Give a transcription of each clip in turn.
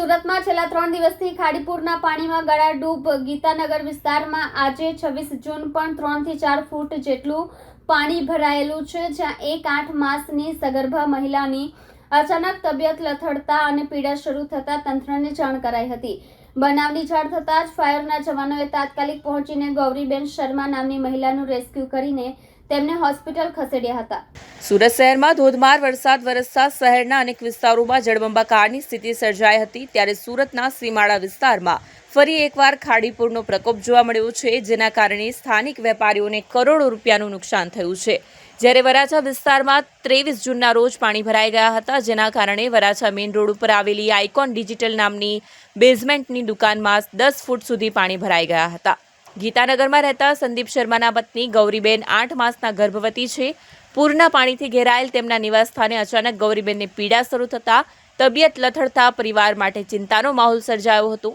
સુરતમાં છેલ્લા ત્રણ દિવસથી ખાડીપુરના પાણીમાં ગળા ડૂબ. ગીતાનગર વિસ્તારમાં આજે છવ્વીસ જૂન પણ ત્રણથી ચાર ફૂટ જેટલું પાણી ભરાયેલું છે, જ્યાં એક આઠ માસની સગર્ભા મહિલાની અચાનક તબિયત લથડતા અને પીડા શરૂ થતાં તંત્રને જાણ કરાઈ હતી. બનાવની જાણ થતાં જ ફાયરના જવાનોએ તાત્કાલિક પહોંચીને ગૌરીબેન શર્મા નામની મહિલાનું રેસ્ક્યુ કરીને તેમને હોસ્પિટલ ખસેડ્યા હતા. સુરત શહેરમાં ધોધમાર વરસાદ વરસતા શહેરના અનેક વિસ્તારોમાં જળબંબાકારની સ્થિતિ સર્જાઈ હતી. ત્યારે સુરતના સીમાડા વિસ્તારમાં ફરી એકવાર ખાડીપુરનો પ્રકોપ જોવા મળ્યો છે, જેના કારણે સ્થાનિક વેપારીઓને કરોડો રૂપિયાનું નુકસાન થયું છે. જ્યારે વરાછા વિસ્તારમાં ત્રેવીસ જૂનના રોજ પાણી ભરાઈ ગયા હતા, જેના કારણે વરાછા મેઇન રોડ ઉપર આવેલી આઇકોન ડિજિટલ નામની બેઝમેન્ટની દુકાનમાં દસ ફૂટ સુધી પાણી ભરાઈ ગયા હતા. ગીતાનગરમાં રહેતા સંદીપ શર્માના પત્ની ગૌરીબેન આઠ માસના ગર્ભવતી છે. પૂરના પાણીથી ઘેરાયેલ તેમના નિવાસસ્થાને અચાનક ગૌરીબેનને પીડા શરૂ થતાં તબિયત લથડતા પરિવાર માટે ચિંતાનો માહોલ સર્જાયો હતો.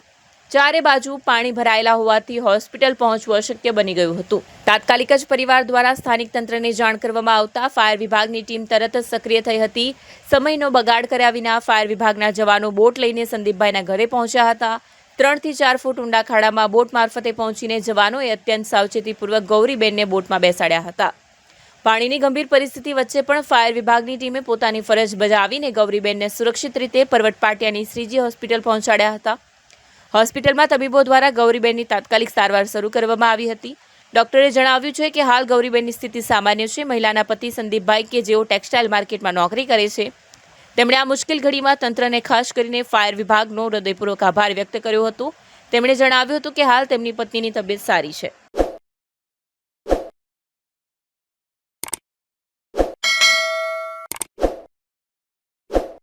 ચારે બાજુ પાણી ભરાયેલા હોવાથી હોસ્પિટલ પહોંચવું અશક્ય બની ગયું હતું. તાત્કાલિક જ પરિવાર દ્વારા સ્થાનિક તંત્રને જાણ કરવામાં આવતા ફાયર વિભાગની ટીમ તરત જ સક્રિય થઈ હતી. સમયનો બગાડ કર્યા વિના ફાયર વિભાગના જવાનો બોટ લઈને સંદીપભાઈના ઘરે પહોંચ્યા હતા. ત્રણથી ચાર ફૂટ ઊંડા ખાડામાં બોટ મારફતે પહોંચીને જવાનોએ અત્યંત સાવચેતીપૂર્વક ગૌરીબેનને બોટમાં બેસાડ્યા હતા. પાણીની ગંભીર પરિસ્થિતિ વચ્ચે પણ ફાયર વિભાગની ટીમે પોતાની ફરજ બજાવીને ગૌરીબેનને સુરક્ષિત રીતે પરવટ પાટિયાની શ્રીજી હોસ્પિટલ પહોંચાડ્યા હતા. હોસ્પિટલમાં તબીબો દ્વારા ગૌરીબેનની તાત્કાલિક સારવાર શરૂ કરવામાં આવી હતી. ડોક્ટરે જણાવ્યું છે કે હાલ ગૌરીબેનની સ્થિતિ સામાન્ય છે. મહિલાના પતિ સંદીપભાઈ કે જેઓ ટેક્સટાઇલ માર્કેટમાં નોકરી કરે છે તેમણે આ મુશ્કેલ ઘડીમાં તંત્રને ખાસ કરીને ફાયર વિભાગનો હૃદયપૂર્વક આભાર વ્યક્ત કર્યો હતો. તેમણે જણાવ્યું હતું કે હાલ તેમની પત્નીની તબિયત સારી છે.